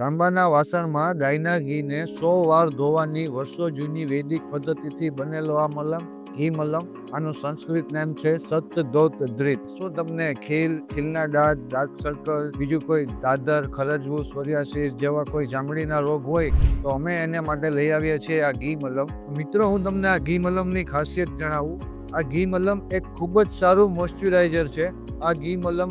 તાંબાના વાસણમાં ગાયના ઘીને સો વાર ધોવાની વર્ષો જૂની વૈદિક પદ્ધતિથી બનેલો આ મલમ, ઘી મલમ, આનું સંસ્કૃત નામ છે સતદોત ધ્રિત શું તમને ખીલ, ખીલના દાંત ડાર્ક સર્કલ બીજું કોઈ દાદર, ખરજવું સોરિયાસિસ જેવા કોઈ ચામડીના રોગ હોય તો અમે એને માટે લઈ આવ્યા છીએ આ ઘી મલમ. મિત્રો, હું તમને આ ઘી મલમની ખાસિયત જણાવું. આ ઘી મલમ એક ખૂબ જ સારું મોઇશ્ચરાઇઝર છે. આ ઘી મલમ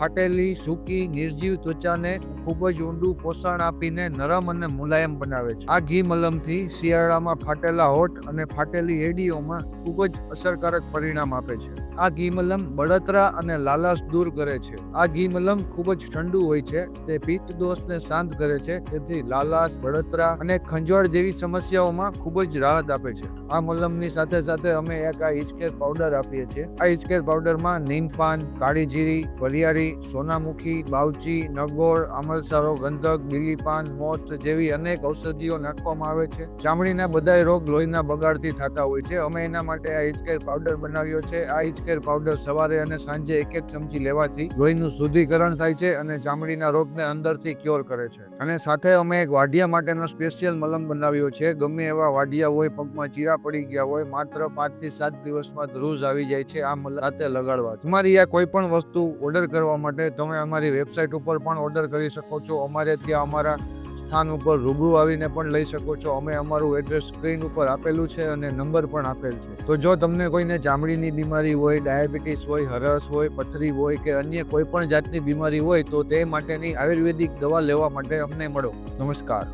ફાટેલી, સૂકી, નિર્જીવ ત્વચાને ખૂબ જ ઊંડું પોષણ આપીને નરમ અને મુલાયમ બનાવે છે. આ ઘી મલમથી શિયાળામાં ફાટેલા હોઠ અને ફાટેલી એડીઓમાં ખૂબ જ અસરકારક પરિણામ આપે છે. આ ઘી મલમ બળતરા અને લાલાશ દૂર કરે છે. આ ઘી મલમ ખૂબ જ ઠંડુ હોય છે. તે પિત્ત દોષને શાંત કરે છે. તેથી લાલાશ, બળતરા અને ખંજવાળ જેવી સમસ્યાઓમાં ખૂબ જ રાહત આપે છે. આ મલમની સાથે સાથે અમે એક આ હિચકેર પાવડર આપીએ છીએ. આ હિચકેર પાવડરમાં નીમપાન કાળી જીરી, વરિયાળી સોનામુખી બાવચી નગોળ અમલસારો ગંધક, બીલીપાન, મોત જેવી અનેક ઔષધિઓ નાખવામાં આવે છે. ચામડીના બધાય રોગ લોહીના બગાડથી થતા હોય છે. અમે એના માટે આ હિચકેર પાવડર બનાવ્યો છે. આ હિચકેર પાવડર સવારે અને સાંજે એક એક ચમચી લેવાથી લોહીનું શુદ્ધિકરણ થાય છે અને ચામડીના રોગને અંદરથી ક્યોર કરે છે. અને સાથે અમે એક વાઢિયા માટેનો સ્પેશિયલ મલમ બનાવ્યો છે. ગમે એવા વાઢિયા હોય, પગમાં ચીરા પડી ગયા હોય, માત્ર પાંચથી સાત દિવસમાં રોજ આવી જાય છે આ મલમ રાતે લગાડવા. તમારી આ કોઈ પણ વસ્તુ ઓર્ડર કરવા માટે તમે અમારી વેબસાઇટ ઉપર પણ ઓર્ડર કરી શકો છો. અમારે ત્યાં અમારા સ્થાન ઉપર રૂબરૂ આવીને પણ લઈ શકો છો. અમે અમારું એડ્રેસ સ્ક્રીન ઉપર આપેલું છે અને નંબર પણ આપેલ છે. તો જો તમને કોઈને ચામડીની બીમારી હોય ડાયાબિટીસ હોય, હરસ હોય, પથરી હોય કે અન્ય કોઈ પણ જાતની બીમારી હોય તો તે માટેની આયુર્વેદિક દવા લેવા માટે અમને મળો. નમસ્કાર.